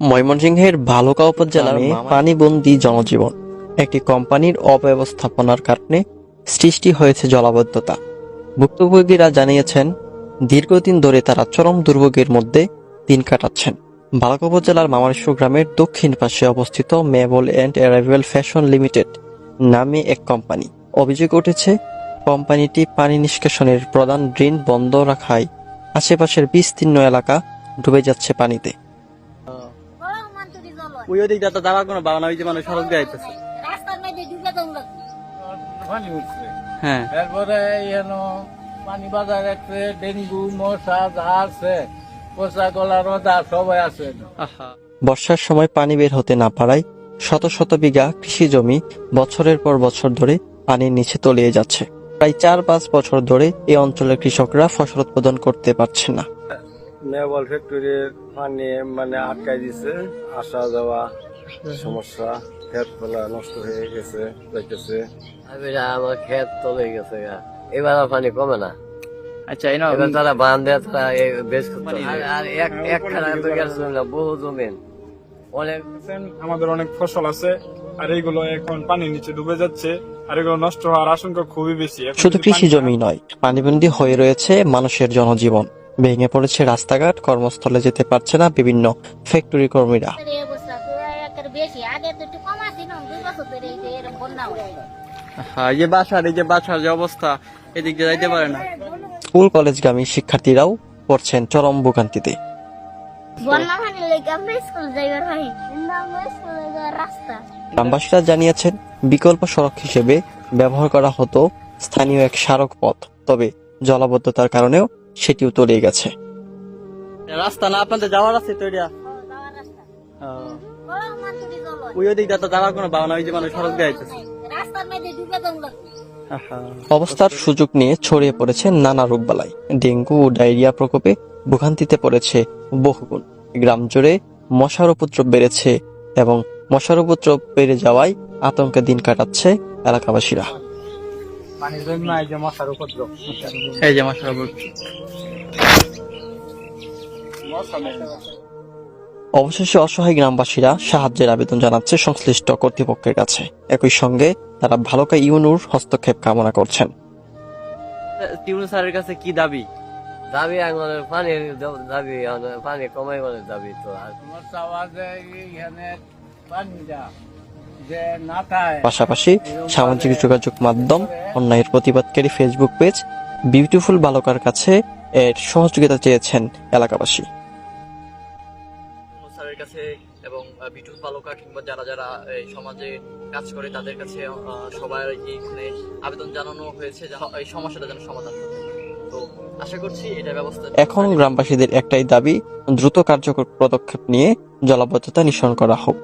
ময়মনসিংহের ভালুকা উপজেলার পানিবন্দী জনজীবন একটি কোম্পানির অব্যবস্থাপনার কারণে সৃষ্টি হয়েছে জলাবদ্ধতা। ভুক্তভোগীরা জানিয়েছেন দীর্ঘদিন ধরে তারা চরম দুর্ভোগের মধ্যে দিন কাটাচ্ছেন। বালক উপজেলার মামারিশু গ্রামের দক্ষিণ পাশে অবস্থিত Mabel and arrival fashion limited নামে এক কোম্পানি। অভিযোগ উঠেছে কোম্পানিটি পানি নিষ্কাশনের প্রধান ড্রেন বন্ধ রাখায় আশেপাশের বিস্তীর্ণ এলাকা ডুবে যাচ্ছে পানিতে। ওই কোনো ওই যে মানুষ সড়ক দিয়ে আইতেছে। হ্যাঁ। এরপরে পানি বাজার আছে ডেঙ্গু মশা যা সবাই আছে বর্ষার সময় পানি বের হতে না পারায় শত শত বিঘা কৃষি জমি বছরের পর বছর ধরে পানির নিচে তলিয়ে যাচ্ছে। প্রায় চার পাঁচ বছর ধরে এই অঞ্চলের কৃষকরা ফসল উৎপাদন করতে পারছে না। নেবল ফ্যাক্টরির পানি মানে আটকাই দিছে আসা যাওয়া সমস্যা খেত ফেলা নষ্ট হয়ে গেছে যাইতেছে। আমার ক্ষেত চলে গেছে এবার পানি কমে না। আচ্ছা না এবার তারা বান দেয় তারা বেশ করতে আর- আর এক একখানা তো বহু জমিন অনেক আমাদের অনেক ফসল আছে আর এইগুলো এখন পানির নিচে ডুবে যাচ্ছে আর এগুলো নষ্ট হওয়ার আশঙ্কা খুবই বেশি। শুধু কৃষি জমি নয় পানিবন্দী হয়ে রয়েছে মানুষের জনজীবন। ভেঙে পড়েছে রাস্তাঘাট কর্মস্থলে যেতে পারছে না বিভিন্ন ফ্যাক্টরি কর্মীরা। হয় যে বাসার এই যে বাসার যে অবস্থা এদিক দিয়ে যাইতে পারে না। স্কুল কলেজগামী শিক্ষার্থীরাও পড়ছেন চরম ভোগান্তিতে। বন্যা পানি লেগে আমরা স্কুল যাইবার কিন্তু আমরা স্কুলে যাওয়ার রাস্তা গ্রামবাসীরা জানিয়েছেন বিকল্প সড়ক হিসেবে ব্যবহার করা হতো স্থানীয় এক স্মারক পথ তবে জলাবদ্ধতার কারণেও সেটিও তলিয়ে গেছে। রাস্তা না আপনাদের যাওয়ার আছে তো এটা। ওই তো যাওয়ার কোনো ভাবনা ওই যে মানুষ সড়ক দিয়ে আইতেছে। অবস্থার সুযোগ নিয়ে ছড়িয়ে পড়েছে নানা রোগবালাই ডেঙ্গু ও ডায়রিয়া প্রকোপে ভোগান্তিতে পড়েছে বহুগুণ। গ্রাম জুড়ে মশার উপদ্রব বেড়েছে এবং মশার উপদ্রব বেড়ে যাওয়ায় আতঙ্কে দিন কাটাচ্ছে এলাকাবাসীরা। এই যে মশার অবশেষে অসহায় গ্রামবাসীরা সাহায্যের আবেদন জানাচ্ছে সংশ্লিষ্ট কর্তৃপক্ষের কাছে। একই সঙ্গে তারা ভালুকা ইউনুর হস্তক্ষেপ কামনা করছেন। স্যারের কাছে কি দাবি? দাবি আমাদের পানির দ- দাবি পানি কমাই মানে দাবি তো আর। আমার চাওয়া যে এখানে পানি যে না খায় পাশাপাশি সামাজিক যোগাযোগ মাধ্যম অন্যায়ের প্রতিবাদকারী ফেসবুক পেজ বিউটিফুল বালকার কাছে এর সহযোগিতা চেয়েছেন এলাকাবাসী। স্যারের কাছে এবং বিটুল পালকা কিংবা যারা যারা এই সমাজে কাজ করে তাদের কাছে সবার এখানে আবেদন জানানো হয়েছে যেন এই সমস্যাটা যেন সমাধান করতে আশা করছি এটা ব্যবস্থা এখন গ্রামবাসীদের একটাই দাবি দ্রুত কার্যকর পদক্ষেপ নিয়ে জলাবদ্ধতা নিঃসরণ করা হোক।